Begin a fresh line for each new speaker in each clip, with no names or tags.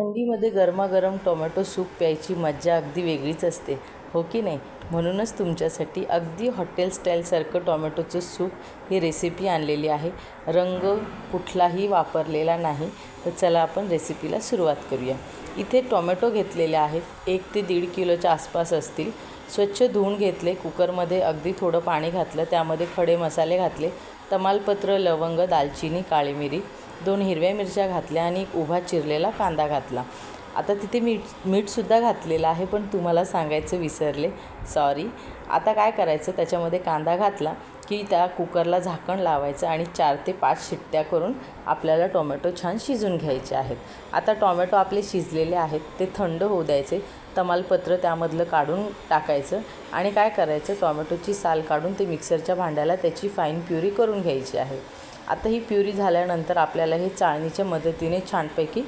थंडीमध्ये गरमागरम tomato soup प्यायची मज्जा अगदी वेगळीच असते हो की नाही? म्हणूनच तुमच्यासाठी अगदी हॉटेल स्टाईलसारखं टोमॅटोचं सूप ही रेसिपी आणलेली आहे. रंग कुठलाही वापरलेला नाही तर चला आपण रेसिपीला सुरुवात करूया. इथे टोमॅटो घेतलेले आहेत एक ते दीड किलोच्या आसपास असतील. स्वच्छ धुवून घेतले कुकरमध्ये अगदी थोडं पाणी घातलं त्यामध्ये खडे मसाले घातले तमालपत्र लवंग दालचिनी काळी मिरी दोन हिरव्या मिरच्या घातल्या आणि एक उभा चिरलेला कांदा घातला. आता तिथे मीठ मीठसुद्धा घातलेलं आहे पण तुम्हाला सांगायचं विसरले. सॉरी आता काय करायचं? त्याच्यामध्ये कांदा घातला. की त्या कुकरला झाकण लावायचं आणि चार ते पाच शिट्ट्या करून आपल्याला टोमॅटो छान शिजून घ्यायचे आहेत. आता टोमॅटो आपले शिजलेले आहेत ते थंड होऊ द्यायचे. तमालपत्र त्यामधलं काढून टाकायचं आणि काय करायचं टोमॅटोची साल काढून ते मिक्सरच्या भांड्याला त्याची फाईन प्युरी करून घ्यायची आहे. आता ही प्युरी झाल्यानंतर आपल्याला हे चाळणीच्या मदतीने छानपैकी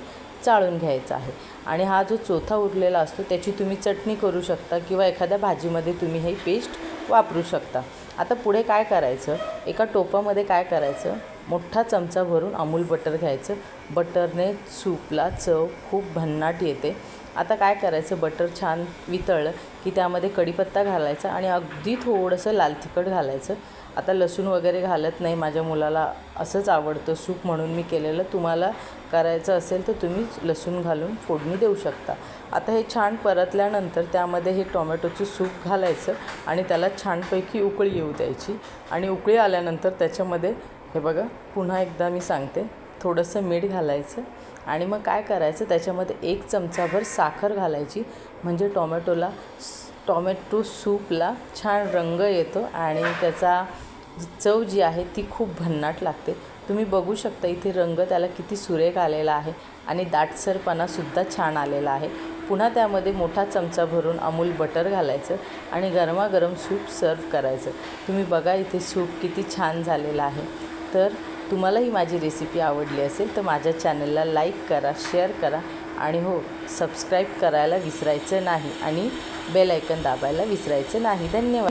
चाळून घ्यायचा आहे. आणि हा जो चोथा उरलेला असतो त्याची तुम्ही चटणी करू शकता किंवा एखाद्या भाजीमध्ये तुम्ही हे पेस्ट वापरू शकता. आता पुढे काय करायचं? एका टोपामध्ये काय करायचं? मोठा चमचा भरून अमूल बटर घ्यायचं. बटरने सूपला चव खूप भन्नाट येते. आता काय करायचं? बटर छान वितळलं की त्यामध्ये कढीपत्ता घालायचा आणि अगदी थोडंसं लाल तिखट घालायचं. आता लसूण वगैरे घालत नाही. माझ्या मुलाला असंच आवडतं सूप म्हणून मी केलेलं. तुम्हाला करायचं असेल तर तुम्ही लसूण घालून फोडणी देऊ शकता. आता हे छान परतल्यानंतर त्यामध्ये हे टोमॅटोचं सूप घालायचं आणि त्याला छानपैकी उकळी येऊ द्यायची. आणि उकळी आल्यानंतर त्याच्यामध्ये हे बघा पुन्हा एकदा मी सांगते. थोडंसं मीठ घालायचं आणि मग काय करायचं त्याच्यामध्ये एक चमचाभर साखर घालायची. म्हणजे टोमॅटोला टॉमॅटो सूपला छान रंग येतो आणि त्याचा चव जी आहे ती खूप भन्नाट लागते. तुम्ही बघू शकता इथे रंग त्याला किती सुरेख आलेला आहे आणि दाटसरपणासुद्धा छान आलेला आहे. पुन्हा त्यामध्ये मोठा चमचा भरून अमूल बटर घालायचं आणि गरमागरम सूप सर्व करायचं. तुम्ही बघा इथे सूप किती छान झालेलं आहे. तर तुम्हालाही माझी रेसिपी आवडली असेल तर माझ्या चॅनलला लाईक करा शेअर करा आणि हो सबस्क्राईब करायला विसरायचं नाही आणि बेल ऐकन दाबायला विसरायचं नाही. धन्यवाद.